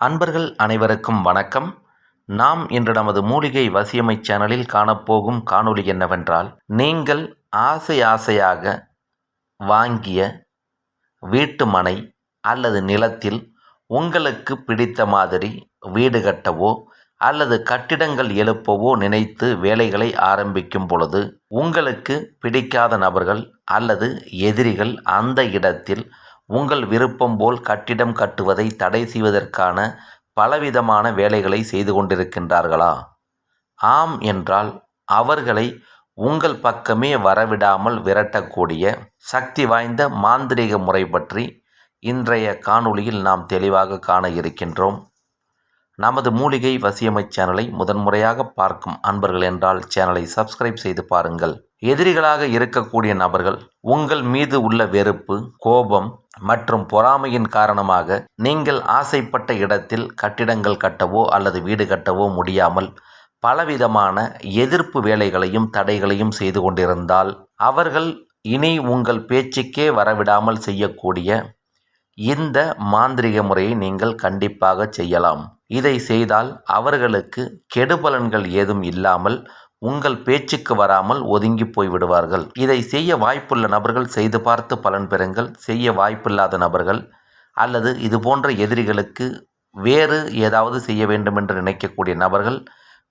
அன்பர்கள் அனைவருக்கும் வணக்கம். நாம் இன்று நமது மூலிகை வசியமை சேனலில் காணப்போகும் காணொளி என்னவென்றால் நீங்கள் ஆசை ஆசையாக வாங்கிய வீட்டு மனை அல்லது நிலத்தில் உங்களுக்கு பிடித்த மாதிரி வீடு கட்டவோ அல்லது கட்டிடங்கள் எழுப்பவோ நினைத்து வேலைகளை ஆரம்பிக்கும் பொழுது உங்களுக்கு பிடிக்காத நபர்கள் அல்லது எதிரிகள் அந்த இடத்தில் உங்கள் விருப்பம் போல் கட்டிடம் கட்டுவதை தடை செய்வதற்கான பலவிதமான வேலைகளை செய்து கொண்டிருக்கின்றார்களா? ஆம் என்றால் அவர்களை உங்கள் பக்கமே வரவிடாமல் விரட்டக்கூடிய சக்தி வாய்ந்த மாந்திரீக முறை பற்றி இன்றைய காணொளியில் நாம் தெளிவாக காண இருக்கின்றோம். நமது மூலிகை வசியமை சேனலை முதன்முறையாக பார்க்கும் அன்பர்கள் என்றால் சேனலை சப்ஸ்கிரைப் செய்து பாருங்கள். எதிரிகளாக இருக்கக்கூடிய நபர்கள் உங்கள் மீது உள்ள வெறுப்பு கோபம் மற்றும் பொறாமையின் காரணமாக நீங்கள் ஆசைப்பட்ட இடத்தில் கட்டிடங்கள் கட்டவோ அல்லது வீடு கட்டவோ முடியாமல் பலவிதமான எதிர்ப்பு வேலைகளையும் தடைகளையும் செய்து கொண்டிருந்தால் அவர்கள் இனி உங்கள் பேச்சுக்கே வரவிடாமல் செய்யக்கூடிய இந்த மாந்திரிக முறையை நீங்கள் கண்டிப்பாக செய்யலாம். இதை செய்தால் அவர்களுக்கு கெடுபலன்கள் ஏதும் இல்லாமல் உங்கள் பேச்சுக்கு வராமல் ஒதுங்கி போய் விடுவார்கள். இதை செய்ய வாய்ப்புள்ள நபர்கள் செய்து பார்த்து பலன் பெறுங்கள். செய்ய வாய்ப்பில்லாத நபர்கள் அல்லது இது போன்ற எதிரிகளுக்கு வேறு ஏதாவது செய்ய வேண்டும் என்று நினைக்கக்கூடிய நபர்கள்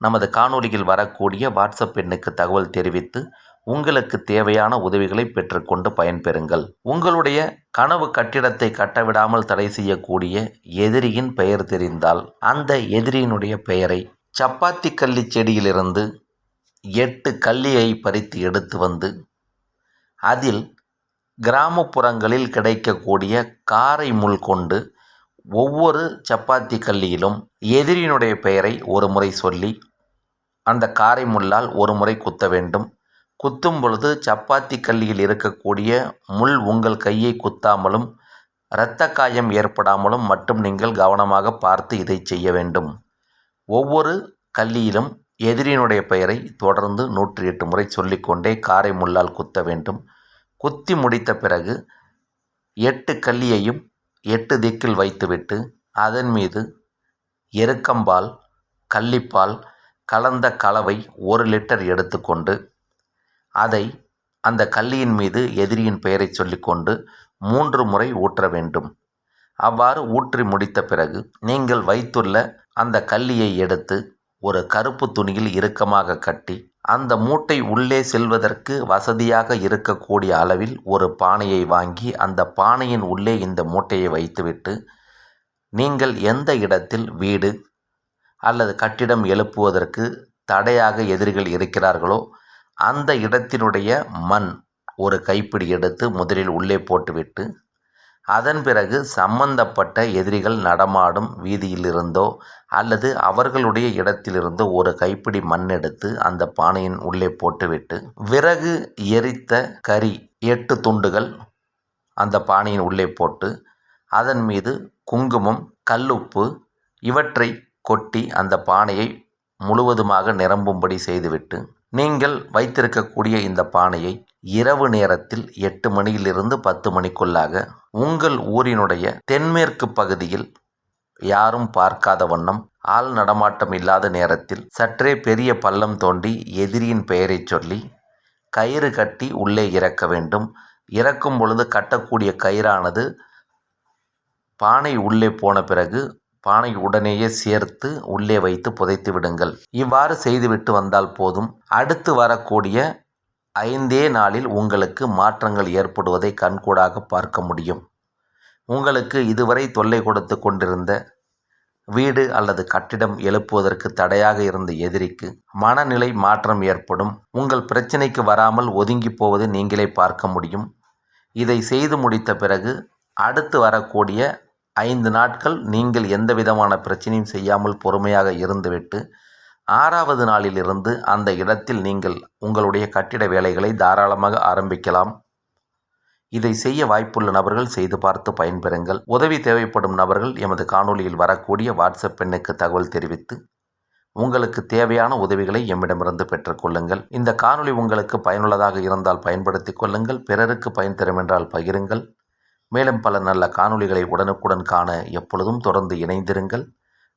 நமது காணொளியில் வரக்கூடிய வாட்ஸ்அப் எண்ணுக்கு தகவல் தெரிவித்து உங்களுக்கு தேவையான உதவிகளை பெற்றுக்கொண்டு பயன்பெறுங்கள். உங்களுடைய கனவு கட்டிடத்தை கட்டவிடாமல் தடை செய்யக்கூடிய எதிரியின் பெயர் தெரிந்தால் அந்த எதிரியினுடைய பெயரை சப்பாத்தி கள்ளி செடியிலிருந்து எட்டு கல்லியை பறித்து எடுத்து வந்து அதில் கிராமப்புறங்களில் கிடைக்கக்கூடிய காரை முள் கொண்டு ஒவ்வொரு சப்பாத்தி கல்லியிலும் எதிரியினுடைய பெயரை ஒரு முறை சொல்லி அந்த காரை முள்ளால் ஒரு முறை குத்த வேண்டும். குத்தும் பொழுது சப்பாத்தி கல்லியில் இருக்கக்கூடிய முள் உங்கள் கையை குத்தாமலும் இரத்த காயம் ஏற்படாமலும் மட்டும் நீங்கள் கவனமாக பார்த்து இதை செய்ய வேண்டும். ஒவ்வொரு கல்லியிலும் எதிரியினுடைய பெயரை தொடர்ந்து நூற்றி எட்டு முறை சொல்லிக்கொண்டே காரை முள்ளால் குத்த வேண்டும். குத்தி முடித்த பிறகு எட்டு கல்லியையும் எட்டு திக்கில் வைத்துவிட்டு அதன் மீது எருக்கம்பால் கள்ளிப்பால் கலந்த கலவை ஒரு லிட்டர் எடுத்துக்கொண்டு அதை அந்த கல்லியின் மீது எதிரியின் பெயரை சொல்லிக்கொண்டு மூன்று முறை ஊற்ற வேண்டும். அவ்வாறு ஊற்றி முடித்த பிறகு நீங்கள் வைத்துள்ள அந்த கல்லியை எடுத்து ஒரு கருப்பு துணியில் இறுக்கமாக கட்டி அந்த மூட்டை உள்ளே செல்வதற்கு வசதியாக இருக்கக்கூடிய அளவில் ஒரு பானையை வாங்கி அந்த பானையின் உள்ளே இந்த மூட்டையை வைத்துவிட்டு நீங்கள் எந்த இடத்தில் வீடு அல்லது கட்டிடம் எழுப்புவதற்கு தடையாக எதிரிகள் இருக்கிறார்களோ அந்த இடத்தினுடைய மண் ஒரு கைப்பிடி எடுத்து முதலில் உள்ளே போட்டுவிட்டு அதன் பிறகு சம்பந்தப்பட்ட எதிரிகள் நடமாடும் வீதியிலிருந்தோ அல்லது அவர்களுடைய இடத்திலிருந்தோ ஒரு கைப்பிடி மண் எடுத்து அந்த பானையின் உள்ளே போட்டுவிட்டு விறகு எரித்த கறி எட்டு துண்டுகள் அந்த பானையின் உள்ளே போட்டு அதன் மீது குங்குமம் கல்லுப்பு இவற்றை கொட்டி அந்த பானையை முழுவதுமாக நிரம்பும்படி செய்துவிட்டு நீங்கள் வைத்திருக்கக்கூடிய இந்த பானையை இரவு நேரத்தில் எட்டு மணியிலிருந்து பத்து மணிக்குள்ளாக உங்கள் ஊரினுடைய தென்மேற்கு பகுதியில் யாரும் பார்க்காத வண்ணம் ஆள் நடமாட்டம் இல்லாத நேரத்தில் சற்றே பெரிய பள்ளம் தோண்டி எதிரியின் பெயரை சொல்லி கயிறு கட்டி உள்ளே இறக்க வேண்டும். இறக்கும் பொழுது கட்டக்கூடிய கயிறானது பானை உள்ளே போன பிறகு பானை உடனேயே சேர்த்து உள்ளே வைத்து புதைத்து விடுங்கள். இவ்வாறு செய்துவிட்டு வந்தால் போதும். அடுத்து வரக்கூடிய ஐந்தே நாளில் உங்களுக்கு மாற்றங்கள் ஏற்படுவதை கண்கூடாக பார்க்க முடியும். உங்களுக்கு இதுவரை தொல்லை கொடுத்து கொண்டிருந்த வீடு அல்லது கட்டிடம் எழுப்புவதற்கு தடையாக இருந்த எதிரிக்கு மனநிலை மாற்றம் ஏற்படும். உங்கள் பிரச்சனைக்கு வராமல் ஒதுங்கி போவதை நீங்களே பார்க்க முடியும். இதை செய்து முடித்த பிறகு அடுத்து வரக்கூடிய ஐந்து நாட்கள் நீங்கள் எந்த விதமான பிரச்சனையும் செய்யாமல் பொறுமையாக இருந்துவிட்டு ஆறாவது நாளிலிருந்து அந்த இடத்தில் நீங்கள் உங்களுடைய கட்டிட வேலைகளை தாராளமாக ஆரம்பிக்கலாம். இதை செய்ய வாய்ப்புள்ள நபர்கள் செய்து பார்த்து பயன்பெறுங்கள். உதவி தேவைப்படும் நபர்கள் எமது காணொளியில் வரக்கூடிய வாட்ஸ்அப் எண்ணுக்கு தகவல் தெரிவித்து உங்களுக்கு தேவையான உதவிகளை எம்மிடமிருந்து பெற்றுக்கொள்ளுங்கள் இந்த காணொளி உங்களுக்கு பயனுள்ளதாக இருந்தால் பயன்படுத்தி கொள்ளுங்கள். பிறருக்கு பயன் தரும் என்றால் பகிருங்கள். மேலும் பல நல்ல காணொளிகளை உடனுக்குடன் காண எப்பொழுதும் தொடர்ந்து இணைந்திருங்கள்.